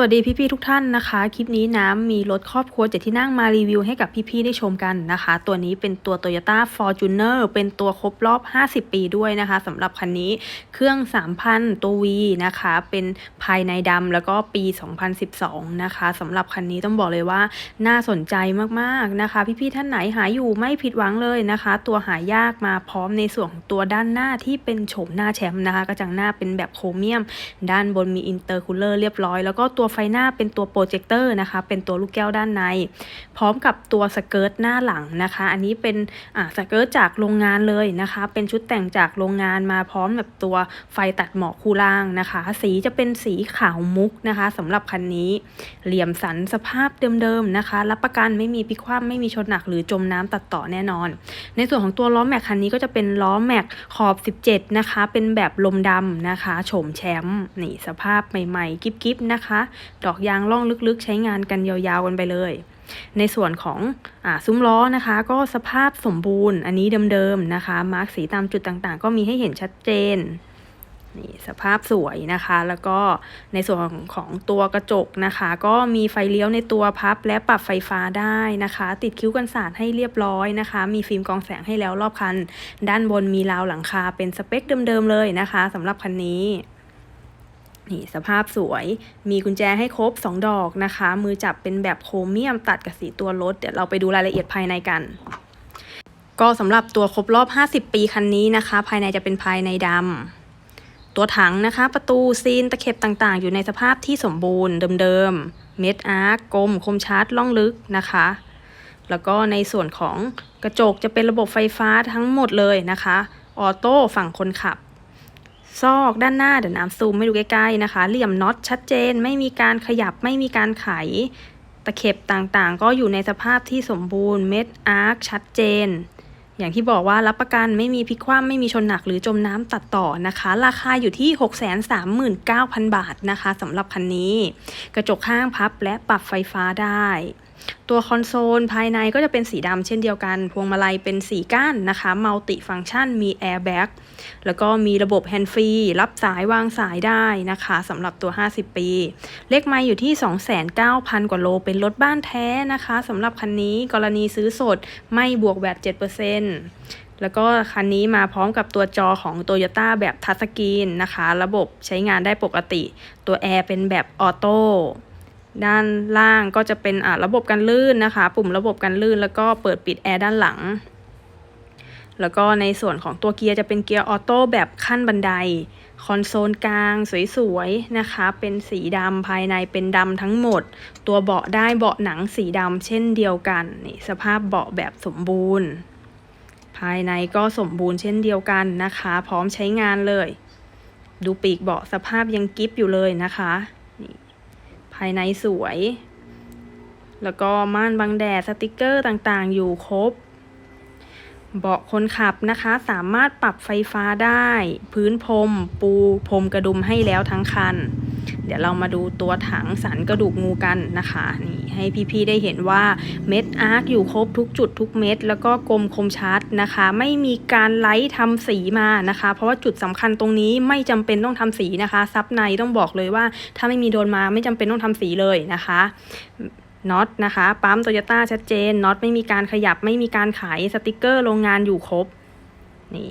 วัสดีพี่ๆทุกท่านนะคะ คลิปนี้น้ำมีรถครอบครัวเจ็ดที่นั่งมารีวิวให้กับพี่ๆได้ชมกันนะคะ ตัวนี้เป็นตัว Toyota Fortuner เป็นตัวครบรอบ 50 ปีด้วยนะคะสำหรับคันนี้เครื่อง 3,000 ตัว V นะคะ เป็นภายในดำแล้วก็ปี 2012 นะคะสำหรับคันนี้ต้องบอกเลยว่าน่าสนใจมากๆนะคะ พี่ๆท่านไหนหาอยู่ไม่ผิดหวังเลยนะคะ ตัวหายากมาพร้อมในส่วนของตัวด้านหน้าที่เป็นโฉมหน้าแชมป์นะคะกระจังหน้าเป็นแบบโครเมียม ด้านบนมีอินเตอร์คูลเลอร์เรียบร้อยแล้วก็ตัวไฟหน้าเป็นตัวโปรเจคเตอร์นะคะ เป็นตัวลูกแก้วด้านใน พร้อมกับตัวสเกิร์ตหน้าหลังนะคะ อันนี้เป็นอ่าสเกิร์ตจากโรงงานเลยนะคะ เป็นชุดแต่งจากโรงงานมาพร้อมแบบตัวไฟตัดหมอกคู่ล่างนะคะ สีจะเป็นสีขาวมุกนะคะสำหรับคันนี้ เหลี่ยมสันสภาพเดิมๆนะคะ รับประกันไม่มีพิกคว่ำไม่มีชนหนักหรือจมน้ำตัดต่อแน่นอน ในส่วนของตัวล้อแม็กคันนี้ก็จะเป็นล้อแม็กขอบ 17 นะคะ เป็นแบบลมดำนะคะโฉมแชมป์นี่สภาพใหม่ๆ กิ๊บๆนะคะดอกยางล่องลึกๆ ใช้งานกันยาวๆกันไปเลย ในส่วนของอซุ้มล้อนะคะ ก็สภาพสมบูรณ์ อันนี้เดิมๆนะคะ มาร์กสีตามจุดต่างๆ ก็มีให้เห็นชัดเจนนี่สภาพสวยนะคะ แล้วก็ในส่วนของของตัวกระจกนะคะ ก็มีไฟเลี้ยวในตัวพับและปรับไฟฟ้าได้นะคะ ติดคิ้วกันสาดให้เรียบร้อยนะคะ มีฟิล์มกองแสงให้แล้วรอบคัน ด้านบนมีราวหลังคาเป็นสเปคเดิมๆเลยนะคะสำหรับคันนี้ นี่สภาพสวย มีกุญแจให้ครบ 2 ดอกนะคะ มือจับเป็นแบบโครเมียมตัดกับสีตัวรถ เดี๋ยวเราไปดูรายละเอียดภายในกัน ก็สำหรับตัวครบรอบ 50 ปีคันนี้นะคะ ภายในจะเป็นภายในดำ ตัวถังนะคะ ประตูซีนตะเข็บต่างๆ อยู่ในสภาพที่สมบูรณ์เดิมๆ เม็ดอาร์กกลมคมชาร์จล่องลึกนะคะ แล้วก็ในส่วนของกระจกจะเป็นระบบไฟฟ้าทั้งหมดเลยนะคะ ออโต้ฝั่งคนขับ ซอกด้านหน้าเดี๋ยวน้ำซูมให้ดูใกล้ๆนะคะ เหลี่ยมน็อตชัดเจน ไม่มีการขยับไม่มีการไข ตะเข็บต่างๆ ก็อยู่ในสภาพที่สมบูรณ์เม็ดอาร์คชัดเจน อย่างที่บอกว่ารับประกันไม่มีพลิกคว่ำไม่มีชนหนักหรือจมน้ำตัดต่อนะคะ ราคาอยู่ที่ 639,000 บาทนะคะสำหรับคันนี้ กระจกข้างพับและปรับไฟฟ้าได้ ตัวคอนโซลภายในก็จะเป็นสีดำเช่นเดียวกัน พวงมาลัยเป็นสีก้านนะคะมัลติฟัง c t ชันมีแอร์แบ็กแล้วก็มีระบบแฮนด์ฟรีรับสายวางสายได้นะคะสำหรับตัว 50 ปี เลขไม้อยู่ที่ 29,000 กว่าโล เป็นรถบ้านแท้นะคะสำหรับคันนี้กรณีซื้อสดไม่บวกแวด7%แล้วก็คันนี้มาพร้อมกับตัวจอของ Toyota แบบทัชสกรีนนะคะ ระบบใช้งานได้ปกติ ตัวแอร์เป็นแบบออโต้ ด้านล่างก็จะเป็นระบบกันลื่นนะคะ ปุ่มระบบกันลื่น แล้วก็เปิดปิดแอร์ด้านหลัง แล้วก็ในส่วนของตัวเกียร์จะเป็นเกียร์ออโต้แบบขั้นบันได คอนโซลกลางสวยๆนะคะ เป็นสีดำภายในเป็นดำทั้งหมด ตัวเบาะได้เบาะหนังสีดำเช่นเดียวกันนี่สภาพเบาะแบบสมบูรณ์ ภายในก็สมบูรณ์เช่นเดียวกันนะคะ พร้อมใช้งานเลย ดูปีกเบาะสภาพยังกิฟอยู่เลยนะคะ ภายในสวย แล้วก็ม่านบังแดดสติกเกอร์ต่างๆ อยู่ครบ เบาะคนขับนะคะสามารถปรับไฟฟ้าได้ พื้นพรมปูพรมกระดุมให้แล้วทั้งคัน เดี๋ยวเรามาดูตัวถังสันกระดูกงูกันนะคะนี่ให้พี่ๆได้เห็นว่าเม็ดอาร์คอยู่ครบทุกจุดทุกเม็ดแล้วก็กลมคมชัดนะคะ ไม่มีการไล่ทำสีมานะคะ เพราะว่าจุดสำคัญตรงนี้ไม่จำเป็นต้องทำสีนะคะ ซับในต้องบอกเลยว่า ถ้าไม่มีโดนมาไม่จำเป็นต้องทำสีเลยนะคะน็อตนะคะปั๊มโตโยต้าชัดเจนน็อตไม่มีการขยับไม่มีการขายสติกเกอร์โรงงานอยู่ครบนี่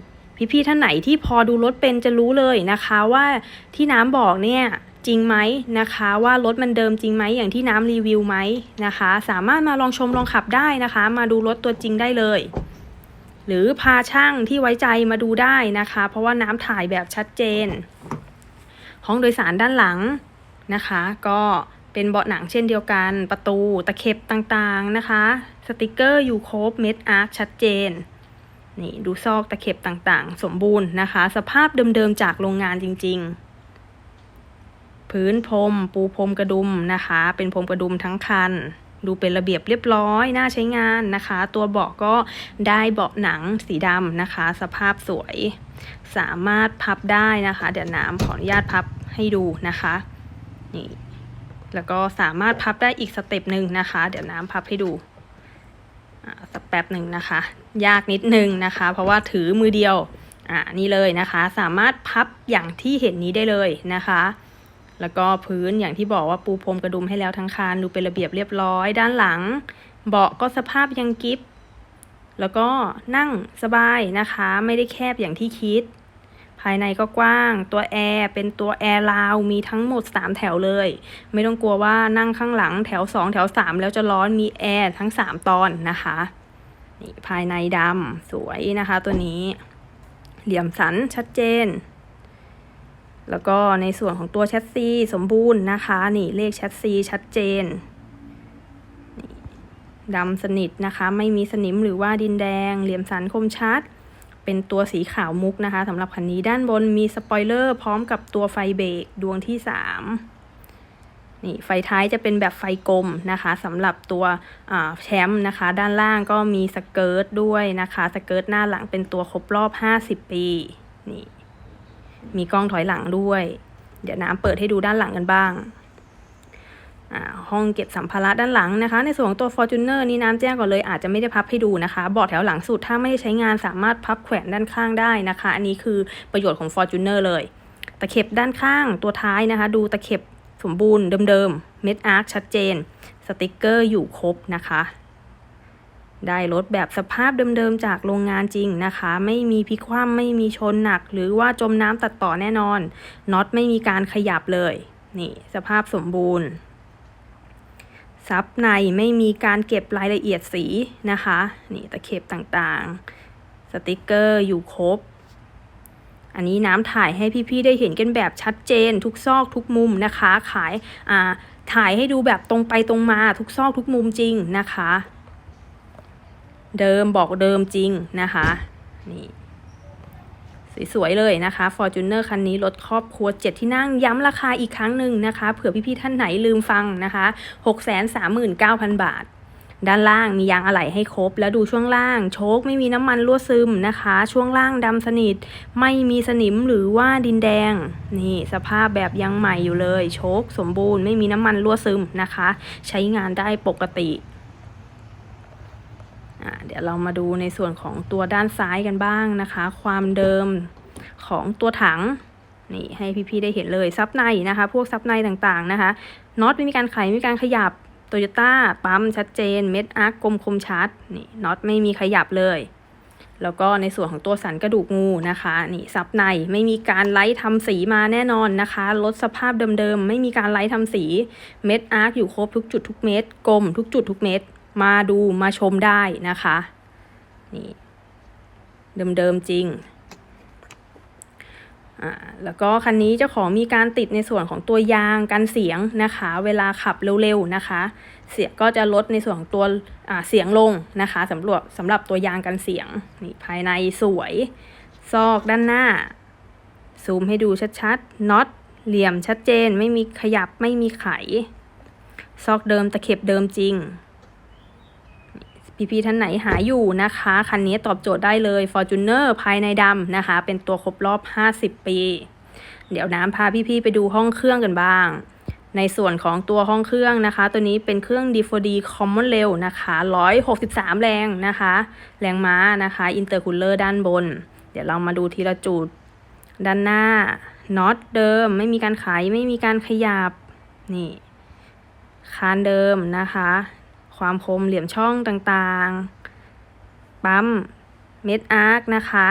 พี่ๆท่านไหนที่พอดูรถเป็นจะรู้เลยนะคะว่าที่น้ำบอกเนี่ย จริงไหมนะคะ ว่ารถมันเดิมจริงไหมอย่างที่น้ำรีวิวไหมนะคะ สามารถมาลองชมลองขับได้นะคะ มาดูรถตัวจริงได้เลย หรือพาช่างที่ไว้ใจมาดูได้นะคะ เพราะว่าน้ำถ่ายแบบชัดเจน ห้องโดยสารด้านหลังนะคะ ก็เป็นเบาะหนังเช่นเดียวกัน ประตูตะเข็บต่างๆนะคะ สติกเกอร์อยู่ครบเม็ดอาร์คชัดเจนนี่ดูซอกตะเข็บต่างๆ สมบูรณ์นะคะ สภาพเดิมๆจากโรงงานจริง ๆ พื้นพรมปูพรมกระดุมนะคะ เป็นพรมกระดุมทั้งคัน ดูเป็นระเบียบเรียบร้อยน่าใช้งานนะคะ ตัวเบาะก็ได้เบาะหนังสีดำนะคะ สภาพสวย สามารถพับได้นะคะ เดี๋ยวน้ำขออนุญาตพับให้ดูนะคะนี่แล้วก็สามารถพับได้อีกสเต็ปหนึ่งนะคะ เดี๋ยวน้ำพับให้ดูสักแป๊บหนึ่งนะคะ ยากนิดนึงนะคะ เพราะว่าถือมือเดียวอ่านี่เลยนะคะ สามารถพับอย่างที่เห็นนี้ได้เลยนะคะ แล้วก็พื้นอย่างที่บอกว่าปูพรมกระดุมให้แล้วทั้งคานดูเป็นระเบียบเรียบร้อย ด้านหลัง เบาะก็สภาพยังกิฟแล้วก็นั่งสบายนะคะ ไม่ได้แคบอย่างที่คิด ภายในก็กว้าง ตัวแอร์เป็นตัวแอร์ลาวมีทั้งหมด 3 แถวเลย ไม่ต้องกลัวว่านั่งข้างหลังแถว 2 แถว 3 แล้วจะร้อนมีแอร์ทั้ง 3 ตอนนะคะนี่ภายในดำสวยนะคะตัวนี้ เหลี่ยมสันชัดเจน แล้วก็ในส่วนของตัวแชสซีสมบูรณ์นะคะ นี่เลขแชสซีชัดเจนดำสนิทนะคะ ไม่มีสนิมหรือว่าดินแดง เหลี่ยมสันคมชัด เป็นตัวสีขาวมุกนะคะสำหรับคันนี้ด้านบนมีสปอยเลอร์พร้อมกับตัวไฟเบรกดวงที่ 3 นี่ไฟท้ายจะเป็นแบบไฟกลมนะคะสำหรับตัวแชมป์นะคะ ด้านล่างก็มีสเกิร์ตด้วยนะคะ สเกิร์ตหน้าหลังเป็นตัวครบรอบ 50 ปี นี่ มีกล้องถอยหลังด้วย เดี๋ยวน้ำเปิดให้ดูด้านหลังกันบ้าง ห้องเก็บสัมภาระด้านหลังนะคะ ในส่วนของตัว Fortuner นี้น้ำแจ้งก่อนเลยอาจจะไม่ได้พับให้ดูนะคะบอดแถวหลังสุดถ้าไม่ได้ใช้งานสามารถพับแขวนด้านข้างได้นะคะ อันนี้คือประโยชน์ของ Fortuner เลย ตะเข็บด้านข้างตัวท้ายนะคะ ดูตะเข็บสมบูรณ์เดิมๆเม็ดอาร์คชัดเจน สติกเกอร์อยู่ครบนะคะ ได้รถแบบสภาพเดิมๆจากโรงงานจริงนะคะ ไม่มีพิกคว่ำไม่มีชนหนัก หรือว่าจมน้ำตัดต่อแน่นอนน็อตไม่มีการขยับเลย นี่สภาพสมบูรณ์ซับในไม่มีการเก็บรายละเอียดสีนะคะ นี่ตะเข็บต่างๆ สติกเกอร์อยู่ครบ อันนี้น้ำถ่ายให้พี่ๆได้เห็นกันแบบชัดเจน ทุกซอกทุกมุมนะคะ ขายอ่าถ่ายให้ดูแบบตรงไปตรงมาทุกซอกทุกมุมจริงนะคะ เดิมบอกเดิมจริงนะคะ นี่สวยๆเลยนะคะ Fortuner คันนี้รถครอบครัว 7 ที่นั่งย้ำราคาอีกครั้งหนึ่งนะคะ เผื่อพี่ๆท่านไหนลืมฟังนะคะ 639,000 บาท ด้านล่างมียางอะไหล่ให้ครบ แล้วดูช่วงล่าง โชคไม่มีน้ำมันรั่วซึมนะคะ ช่วงล่างดำสนิท ไม่มีสนิมหรือว่าดินแดง นี่สภาพแบบยังใหม่อยู่เลย โชคสมบูรณ์ไม่มีน้ำมันรั่วซึมนะคะ ใช้งานได้ปกติ เดี๋ยวเรามาดูในส่วนของตัวด้านซ้ายกันบ้างนะคะ ความเดิมของตัวถังนี่ให้พี่ๆได้เห็นเลยซับในนะคะ พวกซับในต่างๆนะคะน็อตไม่มีการไขไม่มีการขยับโตโยต้าปั๊มชัดเจน เม็ดอาร์กกลมคมชัดนี่น็อตไม่มีขยับเลย แล้วก็ในส่วนของตัวสันกระดูกงูนะคะนี่ซับในไม่มีการไล่ทำสีมาแน่นอนนะคะลดสภาพเดิมๆไม่มีการไล่ทำสีเม็ดอาร์กอยู่ครบทุกจุดทุกเม็ดกลมทุกจุดทุกเม็ด มาดูมาชมได้นะคะ นี่เดิมๆจริงอ่าแล้วก็คันนี้เจ้าของมีการติดในส่วนของตัวยางกันเสียงนะคะ เวลาขับเร็วๆนะคะ เสียงก็จะลดในส่วนของตัวอ่าเสียงลงนะคะสำหรับสำหรับตัวยางกันเสียงนี่ภายในสวยซอกด้านหน้า ซูมให้ดูชัดๆน็อตเหลี่ยมชัดเจน ไม่มีขยับไม่มีไข ซอกเดิมตะเข็บเดิมจริง พี่ๆท่านไหนหาอยู่นะคะ คันนี้ตอบโจทย์ได้เลย Fortuner ภายในดำนะคะ เป็นตัวครบรอบ 50 ปี เดี๋ยวน้ำพาพี่ๆไปดูห้องเครื่องกันบ้าง ในส่วนของตัวห้องเครื่องนะคะ ตัวนี้เป็นเครื่อง D4D Common Rail นะคะ 163 แรงนะคะ แรงม้านะคะ Intercooler ด้านบน เดี๋ยวเรามาดูทีละจุดด้านหน้าน็อตเดิม ไม่มีการไขไม่มีการขยับนี่คานเดิมนะคะ ความคมเหลี่ยมช่องต่างๆ ปั๊ม เม็ดอาร์คนะคะ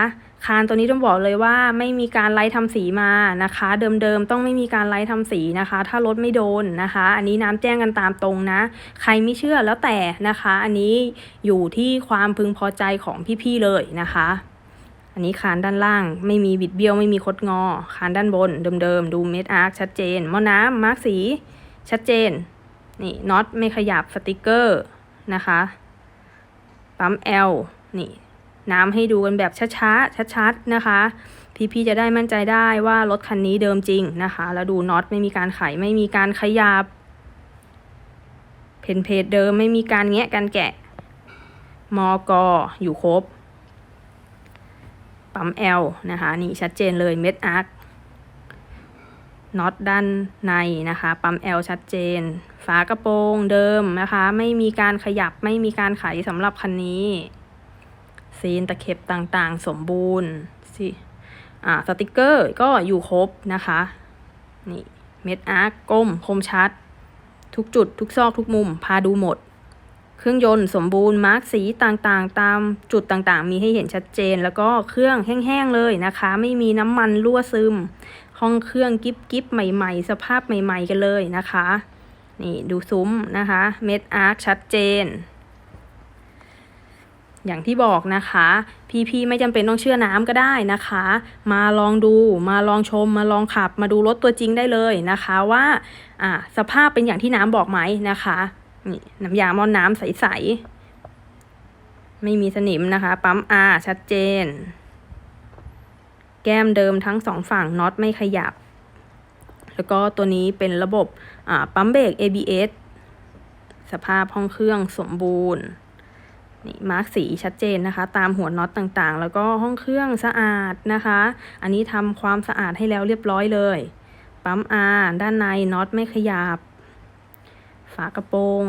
คานตัวนี้ต้องบอกเลยว่าไม่มีการไล่ทำสีมานะคะ เดิมๆต้องไม่มีการไล่ทำสีนะคะ ถ้ารถไม่โดนนะคะ อันนี้น้ำแจ้งกันตามตรงนะ ใครไม่เชื่อแล้วแต่นะคะ อันนี้อยู่ที่ความพึงพอใจของพี่ๆเลยนะคะอันนี้คานด้านล่างไม่มีบิดเบี้ยวไม่มีคดงอ คานด้านบนเดิมๆ ดูเม็ดอาร์คชัดเจนหม้อน้ำมาร์กสี ชัดเจน นี่น็อตไม่ขยับสติกเกอร์นะคะ ปั๊ม L นี่ น้ำให้ดูกันแบบช้าๆชัดๆนะคะ พี่ๆจะได้มั่นใจได้ว่ารถคันนี้เดิมจริงนะคะ แล้วดูน็อตไม่มีการไขไม่มีการขยับ เพนเพจเดิมไม่มีการแงะการแกะ มอกออยู่ครบ ปั๊ม L นะคะ นี่ชัดเจนเลยเม็ดอาร์ค น็อตด้านในนะคะ ปั๊ม L ชัดเจน ฝากระโปรงเดิมนะคะ ไม่มีการขยับไม่มีการไขสำหรับคันนี้ ซีนตะเข็บต่างๆ สมบูรณ์สิอ่าสติกเกอร์ก็อยู่ครบนะคะ นี่ เม็ดอาร์กก้มคมชัด ทุกจุด ทุกซอกทุกมุม พาดูหมด เครื่องยนต์สมบูรณ์ มาร์กสีต่างๆ ตามจุดต่างๆ มีให้เห็นชัดเจน แล้วก็เครื่องแห้งๆเลยนะคะ ไม่มีน้ำมันรั่วซึม ห้องเครื่องกิ๊บกิ๊บใหม่ ๆ สภาพใหม่ ๆ กันเลยนะคะ นี่ดูซุ้มนะคะ เม็ดอาร์คชัดเจน อย่างที่บอกนะคะ พี่ๆไม่จำเป็นต้องเชื่อน้ำก็ได้นะคะ มาลองดูมาลองชม มาลองขับมาดูรถตัวจริงได้เลยนะคะว่าอ่าสภาพเป็นอย่างที่น้ำบอกไหมนะคะนี่น้ำยาหม้อนน้ำใสๆไม่มีสนิมนะคะ ปั๊ม R ชัดเจน แก้มเดิมทั้งสองฝั่งน็อตไม่ขยับ แล้วก็ตัวนี้เป็นระบบปั๊มเบรก ABS สภาพห้องเครื่องสมบูรณ์นี่มาร์กสีชัดเจนนะคะ ตามหัวน็อตต่างๆ แล้วก็ห้องเครื่องสะอาดนะคะ อันนี้ทำความสะอาดให้แล้วเรียบร้อยเลย ปั๊ม R ด้านในน็อตไม่ขยับ ฝากระโปรง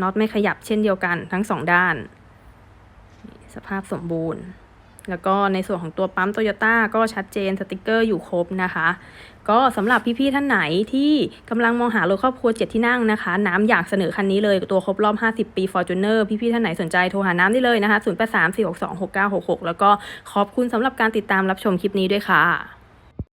น็อตไม่ขยับเช่นเดียวกันทั้งสองด้าน สภาพสมบูรณ์ แล้วก็ในส่วนของตัวปั๊มโตโยต้าก็ชัดเจนสติกเกอร์อยู่ครบนะคะ ก็สำหรับพี่ๆท่านไหนที่กำลังมองหารถครอบครัวเจ็ดที่นั่งนะคะ น้ำอยากเสนอคันนี้เลยตัวครบรอบ 50 ปี Fortuner พี่ๆท่านไหนสนใจโทรหาน้ำได้เลยนะคะ 0834626966 แล้วก็ขอบคุณสำหรับการติดตามรับชมคลิปนี้ด้วยค่ะ